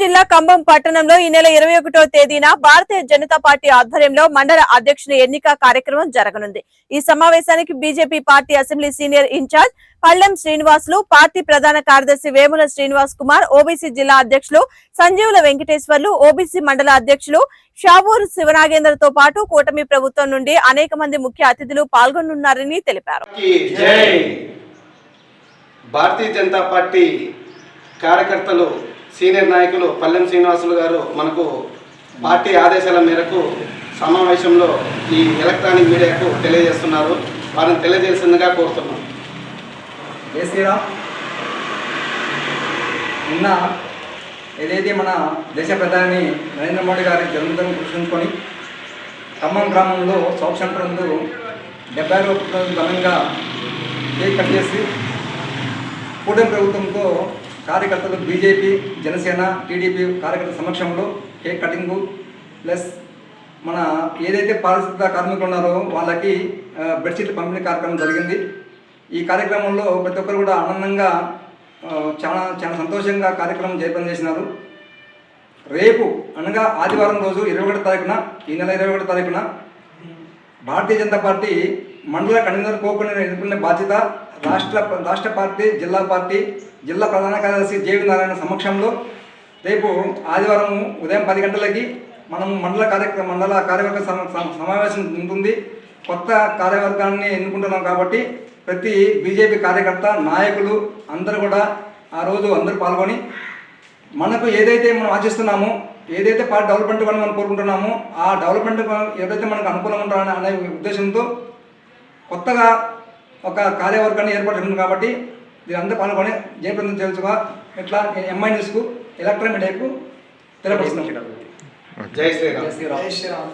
జిల్లా ఖమ్మం పట్టణంలో ఈ నెల ఇరవై ఒకటో తేదీన భారతీయ జనతా పార్టీ ఆధ్వర్యంలో మండల అధ్యక్షుల ఎన్నిక కార్యక్రమం జరగనుంది. ఈ సమావేశానికి BJP party assembly senior incharge Pallem Srinivasulu party ప్రధాన కార్యదర్శి వేముల శ్రీనివాస్ కుమార్ ఓబీసీ జిల్లా అధ్యక్షులు సంజీవుల వెంకటేశ్వర్లు ఓబీసీ మండల అధ్యక్షులు షావూర్ శివనాగేందర్తో పాటు కూటమి ప్రభుత్వం నుండి అనేక మంది ముఖ్య అతిథులు పాల్గొనున్నారని తెలిపారు. భారతీయ జనతా పార్టీ కార్యకర్తలు సీనియర్ నాయకులు పల్లెం శ్రీనివాసులు గారు మనకు పార్టీ ఆదేశాల మేరకు సమావేశంలో ఈ ఎలక్ట్రానిక్ మీడియాకు తెలియజేస్తున్నారు. వారిని తెలియజేసిందిగా కోరుతున్నాం. శ్రీరామ్. నిన్న ఏదైతే మన దేశ ప్రధాని నరేంద్ర మోడీ గారి జన్మదినం కృషించుకొని ఖమ్మం గ్రామంలో సౌత్ సెంటర్ ముందు డెబ్బై రోజుల ఘనంగా కేక్ కట్ చేసి కూటమి ప్రభుత్వంతో కార్యకర్తలు బీజేపీ జనసేన టీడీపీ కార్యకర్తల సమక్షంలో కేక్ కటింగు ప్లస్ మన ఏదైతే పారిశుద్ధ కార్మికులు ఉన్నారో వాళ్ళకి బెడ్షీట్లు పంపిణీ కార్యక్రమం జరిగింది. ఈ కార్యక్రమంలో ప్రతి ఒక్కరు కూడా ఆనందంగా చాలా చాలా సంతోషంగా కార్యక్రమం జయప్రదం చేసినారు. రేపు అనగా ఆదివారం రోజు ఇరవై ఒకటి తారీఖున ఈ నెల ఇరవై ఒకటి తారీఖున భారతీయ జనతా పార్టీ మండల కన్వీనర్ కోకుని ఎన్నుకునే బాధ్యత రాష్ట్ర రాష్ట్ర పార్టీ జిల్లా పార్టీ జిల్లా ప్రధాన కార్యదర్శి జేవి నారాయణ సమక్షంలో రేపు ఆదివారం ఉదయం పది గంటలకి మనం మండల కార్యక్రమ మండల కార్యవర్గ సమావేశం ఉంటుంది. కొత్త కార్యవర్గాన్ని ఎన్నుకుంటున్నాం కాబట్టి ప్రతి బీజేపీ కార్యకర్త నాయకులు అందరూ కూడా ఆ రోజు అందరూ పాల్గొని మనకు ఏదైతే మనం ఆశిస్తున్నామో ఏదైతే పార్టీ డెవలప్మెంట్ అని మనం కోరుకుంటున్నామో ఆ డెవలప్మెంట్ ఏదైతే మనకు అనుకూలంగా ఉంటారని అనే ఉద్దేశంతో కొత్తగా ఒక కార్యవర్గాన్ని ఏర్పాటు చేస్తుంది కాబట్టి దీని అందరూ పాల్గొని జయప్రదం తెలుసుగా ఇట్లా ఎంఐ న్యూస్కు ఎలక్ట్రానిక్ మీడియాకు తెలియపరుస్తున్నాం జై శ్రీరామ్. జై శ్రీరామ్.